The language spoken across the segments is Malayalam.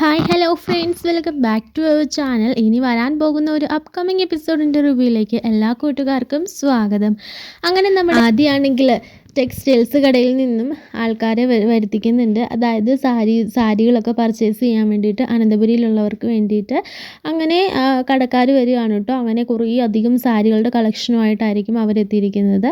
Hi hello friends welcome back to our channel ഇനി വരാൻ പോകുന്ന ഒരു അപ്കമിങ് എപ്പിസോഡിന്റെ റിവ്യൂയിലേക്ക് എല്ലാ കൂട്ടുകാർക്കും സ്വാഗതം. അങ്ങനെ നമ്മൾ ആദ്യമാണെങ്കിൽ ടെക്സ്റ്റൈൽസ് കടയിൽ നിന്നും ആൾക്കാരെ വരുത്തിക്കുന്നുണ്ട്. അതായത് സാരി സാരികളൊക്കെ പർച്ചേസ് ചെയ്യാൻ വേണ്ടിയിട്ട് അനന്തപുരിയിലുള്ളവർക്ക് വേണ്ടിയിട്ട്. അങ്ങനെ കടക്കാർ വരികയാണ് കേട്ടോ. അങ്ങനെ കുറേ അധികം സാരികളുടെ കളക്ഷനുമായിട്ടായിരിക്കും അവരെത്തിയിരിക്കുന്നത്.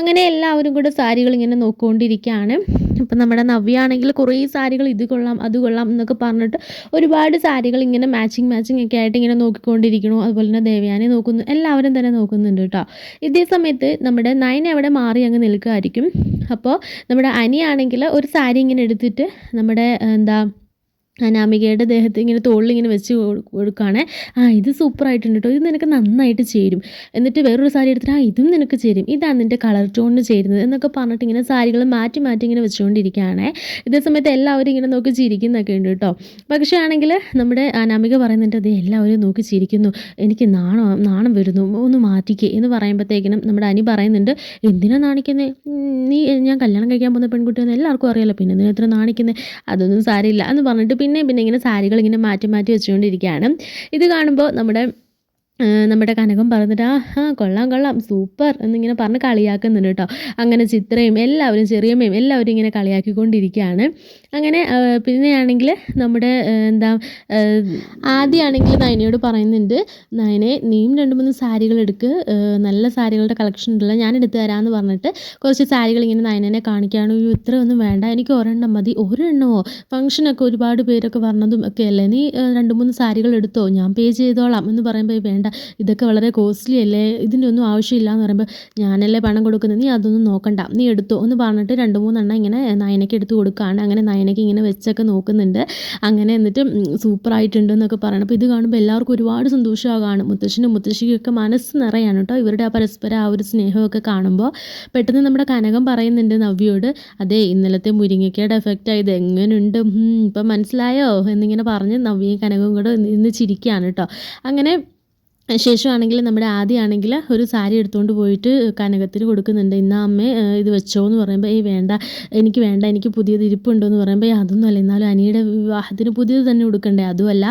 അങ്ങനെ എല്ലാവരും കൂടെ സാരികൾ ഇങ്ങനെ നോക്കിക്കൊണ്ടിരിക്കുകയാണ് ഇപ്പം നമ്മുടെ നവ്യ ആണെങ്കിൽ കുറേ സാരികൾ ഇത് കൊള്ളാം അത് കൊള്ളാം എന്നൊക്കെ പറഞ്ഞിട്ട് ഒരുപാട് സാരികൾ ഇങ്ങനെ മാച്ചിങ് മാച്ചിങ് ഒക്കെ ആയിട്ട് ഇങ്ങനെ നോക്കിക്കൊണ്ടിരിക്കണു അതുപോലെ തന്നെ ദേവയാനെ നോക്കുന്നു എല്ലാവരും തന്നെ നോക്കുന്നുണ്ട് കേട്ടോ. ഇതേ സമയത്ത് നമ്മുടെ നയൻ അവിടെ മാറി അങ്ങ് നിൽക്കുമായിരിക്കും അപ്പോൾ നമ്മുടെ അനിയാണെങ്കിൽ ഒരു സാരി ഇങ്ങനെ എടുത്തിട്ട് നമ്മുടെ എന്താ അനാമികയുടെ ദേഹത്ത് ഇങ്ങനെ തോളിലിങ്ങനെ വെച്ച് കൊടുക്കുകയാണ് ആ ഇത് സൂപ്പറായിട്ടുണ്ട് കേട്ടോ ഇത് നിനക്ക് നന്നായിട്ട് ചേരും. എന്നിട്ട് വേറൊരു സാരി എടുത്തിട്ട് ആ ഇതും നിനക്ക് ചേരും. ഇതാണ് നിന്റെ കളർ ടോണിന് ചേരുന്നത് എന്നൊക്കെ പറഞ്ഞിട്ട് ഇങ്ങനെ സാരികൾ മാറ്റി മാറ്റി ഇങ്ങനെ വെച്ചുകൊണ്ടിരിക്കുകയാണ് ഇതേ സമയത്ത് എല്ലാവരും ഇങ്ങനെ നോക്കി ചിരിക്കുന്നൊക്കെ ഉണ്ട് കേട്ടോ പക്ഷേ ആണെങ്കിൽ നമ്മുടെ അനാമിക പറയുന്നുണ്ട് അതെ എല്ലാവരും നോക്കി ചിരിക്കുന്നു. എനിക്ക് നാണം നാണം വരുന്നു. ഒന്ന് മാറ്റിക്കേ. എന്ന് പറയുമ്പോഴത്തേക്കിനും നമ്മുടെ അനി പറയുന്നുണ്ട് എന്തിനാ നാണിക്കുന്നത് നീ ഞാൻ കല്യാണം കഴിക്കാൻ പോകുന്ന പെൺകുട്ടിയെന്ന് എല്ലാവർക്കും അറിയാലോ. പിന്നെ എന്തിനാ ഇത്ര നാണിക്കുന്നത് അതൊന്നും സാരമില്ല എന്ന് പറഞ്ഞിട്ട് പിന്നെ പിന്നെ ഇങ്ങനെ സാരികൾ ഇങ്ങനെ മാറ്റി മാറ്റി വെച്ചുകൊണ്ടിരിക്കുകയാണ്. ഇത് കാണുമ്പോൾ നമ്മുടെ നമ്മുടെ കനകം പറഞ്ഞിട്ട് ആ ആ കൊള്ളാം കൊള്ളാം സൂപ്പർ എന്നിങ്ങനെ പറഞ്ഞ് കളിയാക്കുന്നുണ്ട് കേട്ടോ. അങ്ങനെ ചിത്രയും എല്ലാവരും ചെറിയമ്മയും എല്ലാവരും ഇങ്ങനെ കളിയാക്കിക്കൊണ്ടിരിക്കുകയാണ്. അങ്ങനെ പിന്നെയാണെങ്കിൽ നമ്മുടെ എന്താ ആദ്യമാണെങ്കിൽ നയനയോട് പറയുന്നുണ്ട് നയനെ നീയും രണ്ട് മൂന്ന് സാരികൾ എടുക്ക് നല്ല സാരികളുടെ കളക്ഷൻ ഉണ്ടല്ലോ ഞാൻ എടുത്തു തരാമെന്ന് പറഞ്ഞിട്ട് കുറച്ച് സാരികൾ ഇങ്ങനെ നയനെ കാണിക്കുകയാണ്. ഇത്ര ഒന്നും വേണ്ട എനിക്ക് ഒരെണ്ണം മതി ഒരെണ്ണമോ? ഫംഗ്ഷനൊക്കെ ഒരുപാട് പേരൊക്കെ പറഞ്ഞതും ഒക്കെ അല്ലേ? നീ രണ്ട് മൂന്ന് സാരികൾ എടുത്തോ? ഞാൻ പേ ചെയ്തോളാം. എന്ന് പറയുമ്പോൾ വേണ്ട ഇതൊക്കെ വളരെ കോസ്റ്റ്ലി അല്ലേ? ഇതിന്റെ ഒന്നും ആവശ്യമില്ല എന്ന് പറയുമ്പോൾ ഞാനല്ലേ പണം കൊടുക്കുന്നത്? നീ അതൊന്നും നോക്കണ്ട നീ എടുത്തോ? എന്ന് പറഞ്ഞിട്ട് രണ്ട് മൂന്നെണ്ണം ഇങ്ങനെ നയനയ്ക്ക് എടുത്ത് കൊടുക്കുകയാണ്. അങ്ങനെ നയനയ്ക്ക് ഇങ്ങനെ വെച്ചൊക്കെ നോക്കുന്നുണ്ട്. അങ്ങനെ എന്നിട്ട് സൂപ്പറായിട്ടുണ്ട് എന്നൊക്കെ പറയണം. അപ്പോൾ ഇത് കാണുമ്പോൾ എല്ലാവർക്കും ഒരുപാട് സന്തോഷമാകാണ് മുത്തശ്ശനും മുത്തശ്ശിക്കൊക്കെ മനസ്സ് നിറയാണ് കേട്ടോ. ഇവരുടെ ആ പരസ്പരം ആ ഒരു സ്നേഹമൊക്കെ കാണുമ്പോൾ പെട്ടെന്ന് നമ്മുടെ കനകം പറയുന്നുണ്ട് നവ്യോട്. അതെ ഇന്നലത്തെ മുരിങ്ങയ്ക്കയുടെ എഫക്റ്റ് ആയത് എങ്ങനെയുണ്ട് ഇപ്പം മനസ്സിലായോ? എന്നിങ്ങനെ പറഞ്ഞ് നവ്യയും കനകവും കൂടെ ഇന്ന് ചിരിക്കുകയാണ് കേട്ടോ. അങ്ങനെ ശേഷമാണെങ്കിൽ നമ്മുടെ ആദ്യമാണെങ്കിൽ ഒരു സാരി എടുത്തുകൊണ്ട് പോയിട്ട് കനകത്തിന് കൊടുക്കുന്നുണ്ട്. ഇന്ന അമ്മേ ഇത് വെച്ചോ എന്ന് പറയുമ്പോൾ ഈ വേണ്ട എനിക്ക് വേണ്ട എനിക്ക് പുതിയത് ഇരിപ്പുണ്ടോ എന്ന് പറയുമ്പോൾ അതൊന്നും അല്ല എന്നാലും അനിയുടെ വിവാഹത്തിന് പുതിയത് തന്നെ കൊടുക്കണ്ടേ അതുമല്ല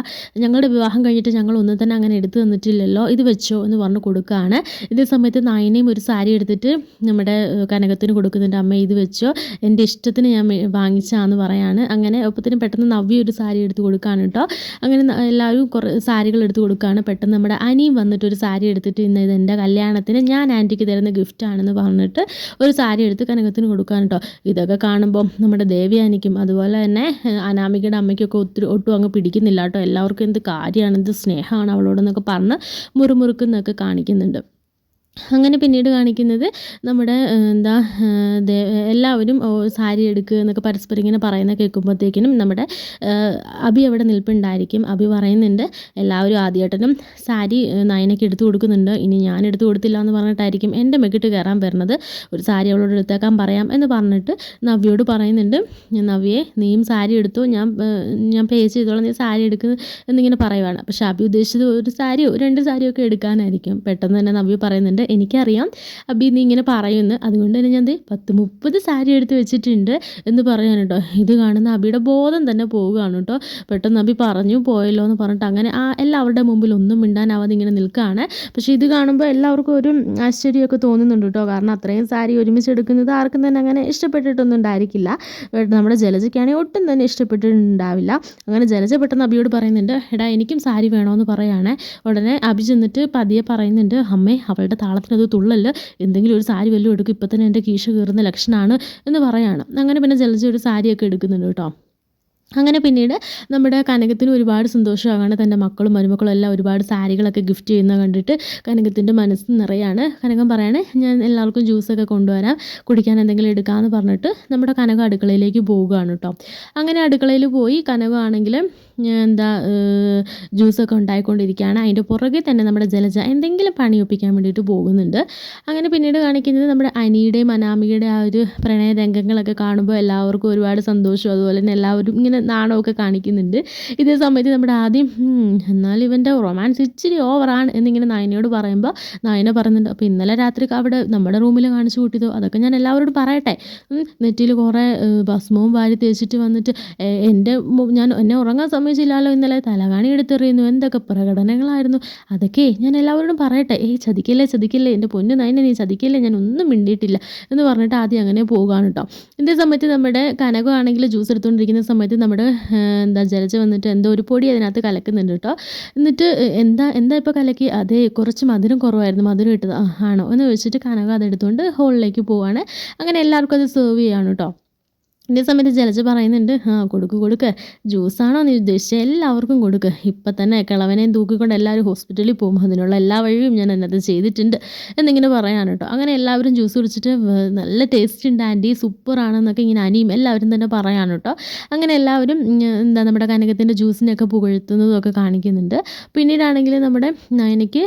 ഞങ്ങളുടെ വിവാഹം കഴിഞ്ഞിട്ട് ഞങ്ങൾ ഒന്നും തന്നെ അങ്ങനെ എടുത്തു തന്നിട്ടില്ലല്ലോ ഇത് വെച്ചോ എന്ന് പറഞ്ഞ് കൊടുക്കുകയാണ്. ഇതേ സമയത്ത് നായനെയും ഒരു സാരി എടുത്തിട്ട് നമ്മുടെ കനകത്തിന് കൊടുക്കുന്നുണ്ട്. അമ്മ ഇത് വെച്ചോ എന്റെ ഇഷ്ടത്തിന് ഞാൻ വാങ്ങിച്ചാന്ന് പറയാണ്. അങ്ങനെ ഒപ്പത്തിന് പെട്ടെന്ന് നവ്യ ഒരു സാരി എടുത്ത് കൊടുക്കുകയാണ് കേട്ടോ. അങ്ങനെ എല്ലാവരും കുറേ സാരികൾ എടുത്ത് കൊടുക്കുകയാണ് പെട്ടെന്ന് നമ്മുടെ അനി ഇനിയും വന്നിട്ട് ഒരു സാരി എടുത്തിട്ട് ഇന്ന് ഇത് എന്റെ കല്യാണത്തിന് ഞാൻ ആന്റിക്ക് തരുന്ന ഗിഫ്റ്റ് ആണെന്ന് പറഞ്ഞിട്ട് ഒരു സാരി എടുത്ത് കനകത്തിന് കൊടുക്കാൻ കേട്ടോ ഇതൊക്കെ കാണുമ്പോൾ നമ്മുടെ ദേവി ദേവിയാനിക്കും അതുപോലെ തന്നെ അനാമികയുടെ അമ്മയ്ക്കൊക്കെ ഒത്തിരി ഒട്ടും അങ്ങ് പിടിക്കുന്നില്ല കേട്ടോ എല്ലാവർക്കും എന്ത് കാര്യമാണ് എന്ത് സ്നേഹമാണ് അവളോടെന്നൊക്കെ പറഞ്ഞ് മുറുമുറുക്കുന്നൊക്കെ കാണിക്കുന്നുണ്ട്. അങ്ങനെ പിന്നീട് കാണിക്കുന്നത് നമ്മുടെ എന്താ എല്ലാവരും സാരി എടുക്കുക എന്നൊക്കെ പരസ്പരം ഇങ്ങനെ പറയുന്ന കേൾക്കുമ്പോഴത്തേക്കിനും നമ്മുടെ അബി അവിടെ നിൽപ്പുണ്ടായിരിക്കും. അബി പറയുന്നുണ്ട് എല്ലാവരും ആദ്യമായിട്ടും സാരി നയനയ്ക്ക് എടുത്തു കൊടുക്കുന്നുണ്ട്. ഇനി ഞാൻ എടുത്തു കൊടുത്തില്ല എന്ന് പറഞ്ഞിട്ടായിരിക്കും എന്റെ മെക്കിട്ട് കയറാൻ വരുന്നത്. ഒരു സാരി അവളോട് എടുത്തേക്കാൻ പറയാം എന്ന് പറഞ്ഞിട്ട് നവ്യോട് പറയുന്നുണ്ട്. നവ്യെ നീയും സാരി എടുത്തു. ഞാൻ ഞാൻ പേ ചെയ്തോളാം. നീ സാരി എടുക്കുന്നു എന്നിങ്ങനെ പറയുവാണ്. പക്ഷേ അബി ഉദ്ദേശിച്ചത് ഒരു സാരിയോ രണ്ട് സാരിയോ ഒക്കെ എടുക്കാനായിരിക്കും. പെട്ടെന്ന് തന്നെ നവ്യ പറയുന്നുണ്ട് എനിക്കറിയാം. അബി നീ ഇങ്ങനെ പറയുന്നു. അതുകൊണ്ട് തന്നെ ഞാൻ പത്ത് മുപ്പത് സാരി എടുത്ത് വെച്ചിട്ടുണ്ട് എന്ന് പറയാൻ കേട്ടോ. ഇത് കാണുന്ന അബിയുടെ ബോധം തന്നെ പോവുകയാണ് കേട്ടോ. പെട്ടെന്ന് അബി പറഞ്ഞു പോയല്ലോ എന്ന് പറഞ്ഞിട്ട് അങ്ങനെ ആ എല്ലാവരുടെ മുമ്പിൽ ഒന്നും മിണ്ടാനാവാതെ ഇങ്ങനെ നിൽക്കുകയാണ്. പക്ഷേ ഇത് കാണുമ്പോൾ എല്ലാവർക്കും ഒരു ആശ്ചര്യമൊക്കെ തോന്നുന്നുണ്ട് കേട്ടോ. കാരണം അത്രയും സാരി ഒരുമിച്ച് എടുക്കുന്നത് ആർക്കും തന്നെ അങ്ങനെ ഇഷ്ടപ്പെട്ടിട്ടൊന്നും ഉണ്ടായിരിക്കില്ല. നമ്മുടെ ജലജയ്ക്കാണെങ്കിൽ ഒട്ടും തന്നെ ഇഷ്ടപ്പെട്ടിട്ടുണ്ടാവില്ല. അങ്ങനെ ജലജ പെട്ടെന്ന് അബിയോട് പറയുന്നുണ്ട് എടാ എനിക്കും സാരി വേണമെന്ന് പറയുകയാണ് ഉടനെ അബി ചെന്നിട്ട് പതിയെ പറയുന്നുണ്ട് അമ്മേ അവളുടെ താളത്തിനത് തുള്ളല്ല എന്തെങ്കിലും ഒരു സാരി വല്ലതും എടുക്കും ഇപ്പം തന്നെ എന്റെ കീശ കയറുന്ന ലക്ഷണമാണ് എന്ന് പറയാണ്. അങ്ങനെ പിന്നെ ജലജ ഒരു സാരിയൊക്കെ എടുക്കുന്നുണ്ട് കേട്ടോ. അങ്ങനെ പിന്നീട് നമ്മുടെ കനകത്തിന് ഒരുപാട് സന്തോഷമാകാണ്. തന്റെ മക്കളും മരുമക്കളും എല്ലാം ഒരുപാട് സാരികളൊക്കെ ഗിഫ്റ്റ് ചെയ്യുന്ന കണ്ടിട്ട് കനകത്തിന്റെ മനസ്സ് നിറയാണ്. കനകം പറയാണ് ഞാൻ എല്ലാവർക്കും ജ്യൂസൊക്കെ കൊണ്ടുവരാം. കുടിക്കാൻ എന്തെങ്കിലും എടുക്കാമെന്ന് പറഞ്ഞിട്ട് നമ്മുടെ കനക അടുക്കളയിലേക്ക് പോവുകയാണ് കേട്ടോ. അങ്ങനെ അടുക്കളയിൽ പോയി കനകമാണെങ്കിൽ എന്താ ജ്യൂസൊക്കെ ഉണ്ടായിക്കൊണ്ടിരിക്കുകയാണ്. അതിന്റെ പുറകെ തന്നെ നമ്മുടെ ജലജ എന്തെങ്കിലും പണി ഒപ്പിക്കാൻ വേണ്ടിയിട്ട് പോകുന്നുണ്ട്. അങ്ങനെ പിന്നീട് കാണിക്കുന്നത് നമ്മുടെ അനിയുടെയും അനാമികയുടെ ആ ഒരു പ്രണയ രംഗങ്ങളൊക്കെ കാണുമ്പോൾ എല്ലാവർക്കും ഒരുപാട് സന്തോഷം അതുപോലെ തന്നെ എല്ലാവരും നാണമൊക്കെ കാണിക്കുന്നുണ്ട്. ഇതേ സമയത്ത് നമ്മുടെ ആദ്യം എന്നാൽ ഇവന്റെ റൊമാൻസ് ഇച്ചിരി ഓവറാണ് എന്നിങ്ങനെ നയനയോട് പറയുമ്പോൾ നായന പറയുന്നുണ്ട് അപ്പോൾ ഇന്നലെ രാത്രി അവിടെ നമ്മുടെ റൂമിൽ കാണിച്ചു കൂട്ടിയതോ? അതൊക്കെ ഞാൻ എല്ലാവരോടും പറയട്ടെ. നെറ്റിയിൽ കുറേ ഭസ്മവും വാരി തേച്ചിട്ട് വന്നിട്ട് എന്റെ ഞാൻ എന്നെ ഉറങ്ങാൻ സമ്മതിച്ചില്ലല്ലോ ഇന്നലെ. തലകാണി എടുത്തെറിയുന്നു. എന്തൊക്കെ പ്രകടനങ്ങളായിരുന്നു. അതൊക്കെ ഞാൻ എല്ലാവരോടും പറയട്ടെ. ഏയ് ചതിക്കല്ലേ ചതിക്കല്ലേ. എന്റെ പൊന്നു നയനെ നീ ചതിക്കല്ലേ. ഞാൻ ഒന്നും മിണ്ടിയിട്ടില്ല എന്ന് പറഞ്ഞിട്ട് ആദ്യം അങ്ങനെ പോകാണ് കേട്ടോ ഇതേ സമയത്ത് നമ്മുടെ കനകമാണെങ്കിൽ ജ്യൂസ് എടുത്തുകൊണ്ടിരിക്കുന്ന സമയത്ത് നമ്മുടെ എന്താ ജലജ വന്നിട്ട് എന്തോ ഒരു പൊടി അതിനകത്ത് കലക്കുന്നുണ്ട് കേട്ടോ. എന്നിട്ട് എന്താ എന്താ ഇപ്പോൾ കലക്കി? അതേ കുറച്ച് മധുരം കുറവായിരുന്നു മധുരം ഇട്ടത്. ആണോ? എന്ന് ചോദിച്ചിട്ട് കനക അതെടുത്തുകൊണ്ട് ഹോളിലേക്ക് പോവാണ്. അങ്ങനെ എല്ലാവർക്കും അത് സെർവ് ചെയ്യാണ് കേട്ടോ. ഇതേ സമയത്ത് ജലജ പറയുന്നുണ്ട് ആ കൊടുക്ക് കൊടുക്ക്. ജ്യൂസാണോ നീ ഉദ്ദേശിച്ചത് എല്ലാവർക്കും കൊടുക്ക്. ഇപ്പം തന്നെ കിളവനെയും തൂക്കിക്കൊണ്ട് എല്ലാവരും ഹോസ്പിറ്റലിൽ പോകും. അതിനുള്ള എല്ലാ വഴിയും ഞാൻ എന്നത് ചെയ്തിട്ടുണ്ട്. എന്നിങ്ങനെ പറയാണ് കേട്ടോ. അങ്ങനെ എല്ലാവരും ജ്യൂസ് കുടിച്ചിട്ട് നല്ല ടേസ്റ്റ് ഉണ്ട് ആന്റി. സൂപ്പറാണെന്നൊക്കെ ഇങ്ങനെ അനിയും എല്ലാവരും തന്നെ പറയാണ് കേട്ടോ. അങ്ങനെ എല്ലാവരും എന്താ നമ്മുടെ കനകത്തിന്റെ ജ്യൂസിനെയൊക്കെ പുകഴ്ത്തുന്നതും ഒക്കെ കാണിക്കുന്നുണ്ട്. പിന്നീടാണെങ്കിൽ നമ്മുടെ നയനയ്ക്ക്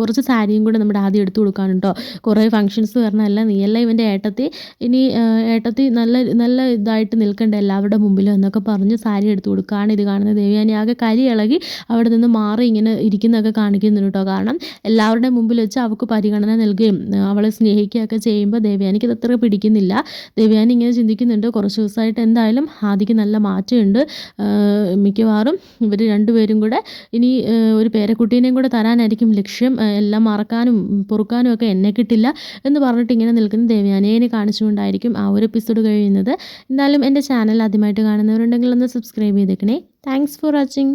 കുറച്ച് സാരിയും കൂടെ നമ്മുടെ ആദ്യം എടുത്തു കൊടുക്കാൻ കേട്ടോ. കുറേ ഫങ്ഷൻസ് വരണമല്ല നീയല്ല ഇവന്റെ ഏട്ടത്തി. ഇനി ഏട്ടത്തി നല്ല നല്ല ഇതായിട്ട് നിൽക്കണ്ട എല്ലാവരുടെ മുമ്പിലും എന്നൊക്കെ പറഞ്ഞ് സാരി എടുത്തു കൊടുക്കുകയാണ് ഇത് കാണുന്ന ദേവയാനി ആകെ കരി ഇളകി അവിടെ നിന്ന് മാറി ഇങ്ങനെ ഇരിക്കുന്നതൊക്കെ കാണിക്കുന്നുണ്ട് കേട്ടോ. കാരണം എല്ലാവരുടെ മുമ്പിൽ വെച്ച് അവൾക്ക് പരിഗണന നൽകുകയും അവളെ സ്നേഹിക്കുകയൊക്കെ ചെയ്യുമ്പോൾ ദേവയാനിക്ക് ഇത് അത്ര പിടിക്കുന്നില്ല. ദേവയാനി ഇങ്ങനെ ചിന്തിക്കുന്നുണ്ട് കുറച്ച് ദിവസമായിട്ട് എന്തായാലും ആദിക്ക് നല്ല മാറ്റമുണ്ട്. മിക്കവാറും ഇവർ രണ്ടുപേരും കൂടെ ഇനി ഒരു പേരക്കുട്ടീനെയും കൂടെ തരാനായിരിക്കും ലക്ഷ്യം. എല്ലാം മറക്കാനും പൊറുക്കാനും ഒക്കെ എന്നെ കിട്ടില്ല എന്ന് പറഞ്ഞിട്ട് ഇങ്ങനെ നിൽക്കുന്ന ദേവയാനിയെ കാണിച്ചുകൊണ്ടായിരിക്കും ആ ഒരു എപ്പിസോഡ് കഴിയുന്നത്. എന്തായാലും എന്റെ ചാനൽ ആദ്യമായിട്ട് കാണുന്നവരുണ്ടെങ്കിൽ ഒന്ന് സബ്സ്ക്രൈബ് ചെയ്തേക്കണേ. Thanks for watching